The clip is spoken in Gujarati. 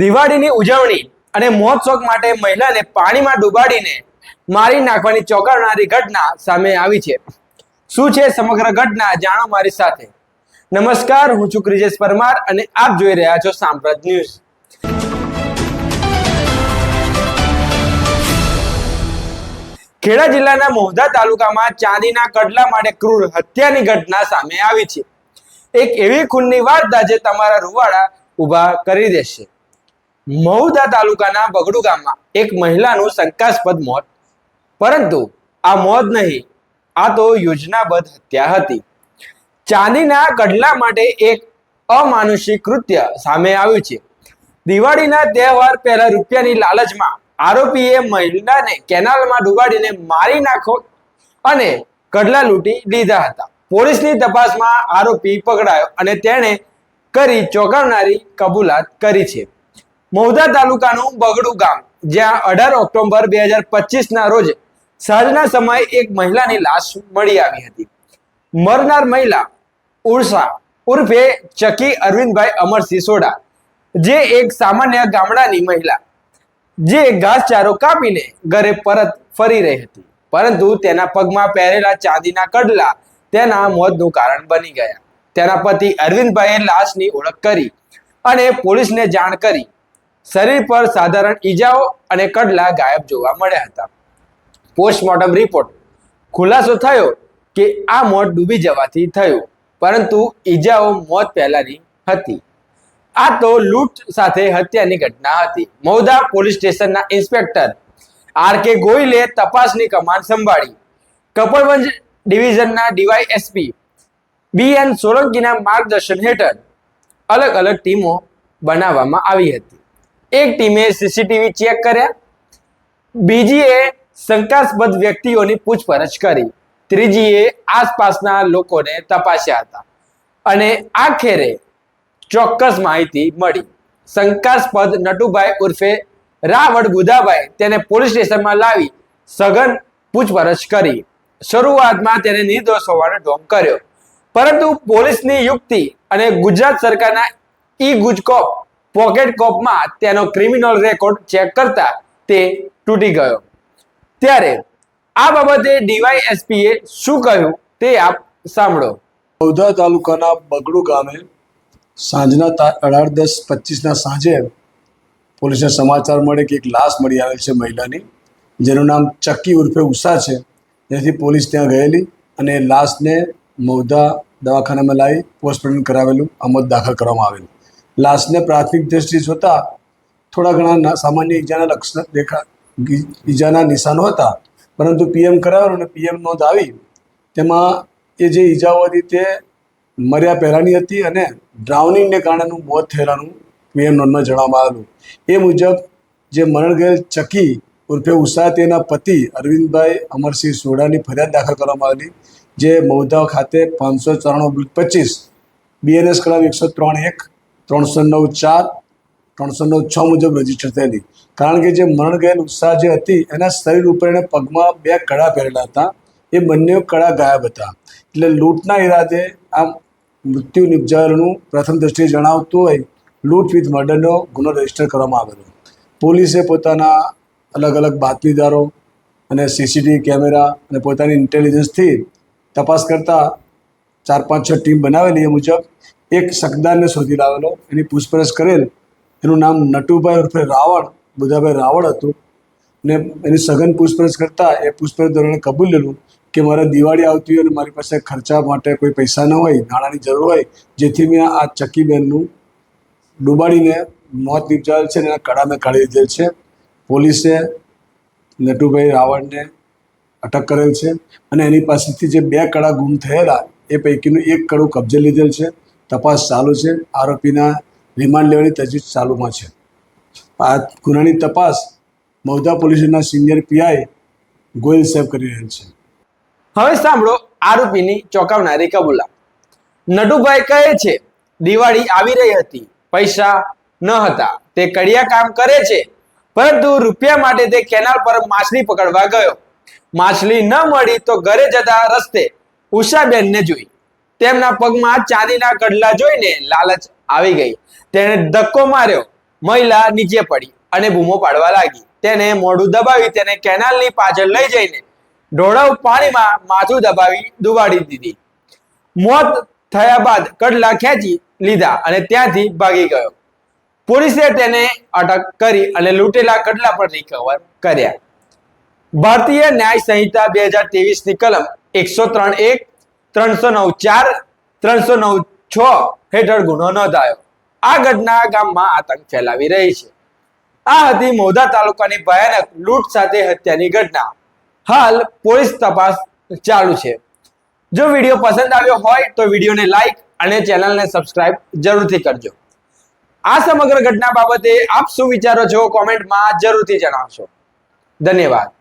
દિવાળીની ઉજવણી અને મોત શોખ માટે મહિલાને પાણીમાં ડૂબાડીને મારી નાખવાની ચોંકાવનારી ઘટના સામે આવી છે. શું છે સમગ્ર ઘટના જાણો મારી સાથે. નમસ્કાર, હું છું ક્રિજેશ પરમાર અને આપ જોઈ રહ્યા છો સાંપ્રત ન્યૂઝ. ખેડા જિલ્લાના મોહદા તાલુકામાં ચાંદીના કડલા માટે ક્રૂર હત્યાની ઘટના સામે આવી છે. એક એવી ખૂનની વાર્તા જે તમારા રૂવાડા ઊભા કરી દેશે. મહુદા તાલુકાના બગડુ ગામમાં એક મહિલાનું શંકાસ્પદ મોત. પરંતુ આ મોત નહીં, આ તો યોજનાબદ્ધ હત્યા હતી. ચાંદીના કડલા માટે એક અમાનુષિક કૃત્ય સામે આવ્યું છે. દિવાળીના તહેવાર પહેલા રૂપિયાની લાલચમાં આરોપીએ મહિલાને કેનાલમાં ડુબાડીને મારી નાખો અને કડલા લૂંટી લીધા હતા. પોલીસની તપાસમાં આરોપી પકડાયો અને તેણે કરી ચોંકાવનારી કબૂલાત કરી છે. મૌદા તાલુકાનું બગડુ ગામ, જ્યાં અઢાર ઓક્ટોબર બે હજાર પચીસના રોજ સાંજના સમયે એક મહિલાની લાશ મળી આવી હતી. મરનાર મહિલા ઉર્ષા ઉર્ફે ચકી અરવિંદભાઈ અમરસિંહ સોડા જે એક સામાન્ય ગામડાની મહિલા, જે ઘાસચારો કાપીને ઘરે પરત ફરી રહી હતી. પરંતુ તેના પગમાં પહેરેલા ચાંદીના કડલા તેના મોતનું કારણ બની ગયા. તેના પતિ અરવિંદભાઈએ લાશની ઓળખ કરી અને પોલીસને જાણ કરી શરીર પર સાધારણ ઈજાઓ અને કડલા ગાયબ જોવા મળ્યા હતા. Postmortem report. ખુલાસો થયો કે આ મોત ડૂબી જવાથી થયું, પરંતુ ઈજાઓ મોત પહેલાની હતી. આ તો લૂંટ સાથે હત્યાની ઘટના હતી. મૌદા પોલીસ સ્ટેશનના ઇન્સ્પેક્ટર આર કે ગોયલે તપાસની કમાન સંભાળી. કપડવંજ ડિવિઝનના ડીવાયએસપી બી એન સોલંકીના માર્ગદર્શન હેઠળ અલગ અલગ ટીમો બનાવવામાં આવી હતી. એક ટીમે સીસીટીવી ચેક કર્યા. બીજીએ શંકાસ્પદ વ્યક્તિઓની પૂછપરછ કરી. ત્રીજીએ આસપાસના લોકોને તપાસ્યા હતા. અને આખરે ચોક્કસ માહિતી મળી. શંકાસ્પદ નટુભાઈ ઉર્ફે રાવણ ગુદાભાઈ તેને પોલીસ સ્ટેશનમાં લાવી સઘન પૂછપરછ કરી. શરૂઆતમાં તેને નિર્દોષ હોવાનો ઢોંગ કર્યો. પરંતુ પોલીસની યુક્તિ અને ગુજરાત સરકારના ઈ ગુજકોપ પોકેટ કોપમાં તેનો ક્રિમિનલ રેકોર્ડ ચેક કરતા તે તૂટી ગયો. ત્યારે આ બાબતે ડીવાયએસપીએ શું કહ્યું તે આપ સાંભળો. બૌદ્ધા તાલુકાના બગડુ ગામે સાંજના અઢાર દસ પચીસના સાંજે પોલીસને સમાચાર મળે કે એક લાશ મળી આવેલ છે મહિલાની, જેનું નામ ચક્કી ઉર્ફે ઉષા છે. જેથી પોલીસ ત્યાં ગયેલી અને લાશને મૌધા દવાખાનામાં લાવી પોસ્ટમોર્ટમ કરાવેલું અમદ દાખલ કરવામાં આવેલું. લાશને પ્રાથમિક દ્રષ્ટિ જોતા થોડા ઘણા સામાન્ય ઈજાના લક્ષણ દેખા ઈજાના નિશાનો હતા. પરંતુ પીએમ કરાવેલું અને પીએમ નોંધ આવી. તેમાં એ જે ઈજાઓ હતી તે મર્યા પહેલાંની હતી અને ડ્રાઉનિંગને કારણેનું મોત થયેલાનું પીએમ નોંધમાં જણાવવામાં આવેલું. એ મુજબ જે મરણ ગયેલ ચકી ઉર્ફે ઉષા તેના પતિ અરવિંદભાઈ અમરસિંહ સોડાની ફરિયાદ દાખલ કરવામાં આવેલી, જે મૌદા ખાતે પાંચસો ચોરાણું પચીસ બીએનએસ કલમ એકસો ત્રણ એક ત્રણસો નવ ચાર, ત્રણસો નવ છ મુજબ રજિસ્ટર થયેલી. કારણ કે જે મરણ ગયેલ ઉત્સાહ જે હતી, એના શરીર ઉપર એણે પગમાં બે કડા પહેરેલા હતા. એ બંને કડા ગાયબ હતા. એટલે લૂંટના ઈરાદે આ મૃત્યુ નિપજાવેલું પ્રથમ દ્રષ્ટિએ જણાવતું હોય, લૂંટ વિથ મર્ડરનો ગુનો રજિસ્ટર કરવામાં આવેલો. પોલીસે પોતાના અલગ અલગ બાતમીદારો અને સીસીટીવી કેમેરા અને પોતાની ઇન્ટેલિજન્સથી તપાસ કરતા ચાર પાંચ છ ટીમ બનાવેલી એ મુજબ એક શકદારને શોધી લાવેલો. એની પૂછપરછ કરેલ. એનું નામ નટુભાઈ ઉર્ફે રાવણ બુધાભાઈ રાવળ હતું. ને એની સઘન પૂછપરછ કરતાં એ પૂછપરછ દરમિયાન કબૂલેલું કે મારે દિવાળી આવતી હોય અને મારી પાસે ખર્ચા માટે કોઈ પૈસા ન હોય, નાણાંની જરૂર હોય, જેથી મેં આ ચક્કીબેનનું ડૂબાડીને મોત નિપજાવેલ છે અને એના કડા મેં કાઢી દીધેલ છે. પોલીસે નટુભાઈ રાવણને અટક કરેલ છે અને એની પાસેથી જે બે કડા ગુમ થયેલા, એ પૈકીનું એક કડું કબજે લીધેલ છે. તપાસ ચાલુ છે. આરોપીના રિમાન્ડ લેવાની તજવીજ ચાલુમાં છે. આ ગુનાની તપાસ મૌદા પોલીસના સિનિયર પીઆઈ ગોયલ સાહેબ કરી રહ્યા છે. હવે સાંભળો આરોપીની ચોંકાવનારી કબૂલા નટુભાઈ કહે છે, દિવાળી આવી રહી હતી. પૈસા ન હતા. તે કડિયા કામ કરે છે, પરંતુ રૂપિયા માટે તે કેનાલ પર માછલી પકડવા ગયો. માછલી ન મળી તો ઘરે જતા રસ્તે ઉષાબેનને જોઈ. તેમના પગમાં ચાંદીના કડલા જોઈને લાલચ આવી ગઈ. તેણે ધક્કો માર્યો. મહિલા નીચે પડી અને બૂમો પાડવા લાગી. તેને મોઢું દબાવી તેને કેનાલની પાછળ લઈ જઈને ઢોળાવ પાણીમાં માથું દબાવી ડુબાડી દીધી. મોત થયા બાદ કડલા ખેંચી લીધા અને ત્યાંથી ભાગી ગયો. પોલીસે તેને અટક કરી અને લૂંટેલા કડલા પર રિકવર કર્યા. ભારતીય ન્યાય સંહિતા બે હજારની કલમ એકસો ત્રણ એક ત્રણસો નવ ચાર, ત્રણસો નવ છ હેઠળ ગુનો નોંધાયો. આ ઘટના ગામમાં આતંક ફેલાવી રહી છે. આ હતી મોદા તાલુકાની ભયાનક લૂંટ સાથે હત્યાની ઘટના. હાલ પોલીસ તપાસ ચાલુ છે. જો વીડિયો પસંદ આવ્યો હોય તો વિડીયોને લાઈક અને ચેનલને સબસ્ક્રાઇબ જરૂરથી કરજો. આ સમગ્ર ઘટના બાબતે આપ શું વિચારો છો કોમેન્ટમાં જરૂરથી જણાવશો. ધન્યવાદ.